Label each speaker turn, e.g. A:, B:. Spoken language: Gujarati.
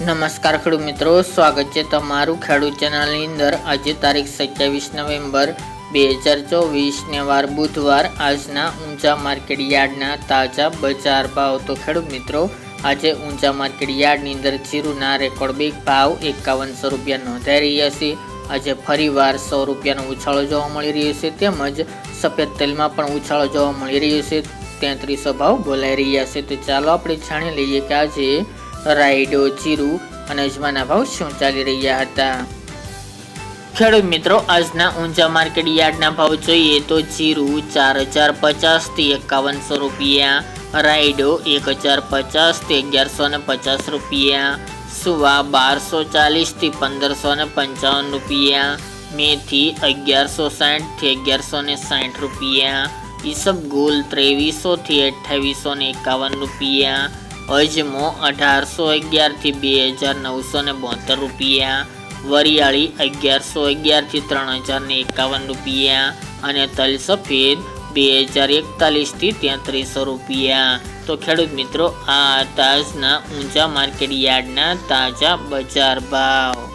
A: નમસ્કાર ખેડૂત મિત્રો, સ્વાગત છે તમારું ખેડૂત ચેનલની અંદર. આજે તારીખ સત્યાવીસ નવેમ્બર બે હજાર ચોવીસને વાર બુધવાર આજના ઊંચા માર્કેટ યાર્ડના તાજા બજાર ભાવ. તો ખેડૂત મિત્રો, આજે ઊંચા માર્કેટ યાર્ડની અંદર જીરુના રેકોર્ડ બેગ ભાવ એકાવનસો રૂપિયા નોંધાઈ રહ્યા છે. આજે ફરીવાર સો રૂપિયાનો ઉછાળો જોવા મળી રહ્યો છે. તેમજ સફેદ તેલમાં પણ ઉછાળો જોવા મળી રહ્યો છે. તેત્રીસો ભાવ બોલાઈ રહ્યા છે. તો ચાલો આપણે જાણી લઈએ કે આજે રાયડો, જીરું અને અજમાના ભાવ શું ચાલી રહ્યા હતા? ખેડૂત મિત્રો, આજના ઊંચા માર્કેટ યાર્ડના ભાવ જોઈએ તો જીરું ચાર હજાર પચાસથી એકાવનસો રૂપિયા, રાયડો એક હજાર પચાસથી અગિયારસો ને પચાસ રૂપિયા, સુવા બારસો ચાલીસથી પંદરસો ને પંચાવન રૂપિયા, મેથી અગિયારસો સાઠથી અગિયારસો ને સાઠ રૂપિયા ઈસબગુલ ત્રેવીસોથી અઠ્ઠાવીસો ને એકાવન રૂપિયા અજમો અઢારસો અગિયારથી બે હજાર નવસો ને બોતેર રૂપિયા, વરિયાળી અગિયારસો અગિયારથી ત્રણ હજાર ને એકાવન રૂપિયા અને તલ સફેદ બે હજાર એકતાલીસથી તેત્રીસો રૂપિયા. તો ખેડૂત મિત્રો, આ તાજના ઊંચા માર્કેટ યાર્ડના તાજા બજાર ભાવ.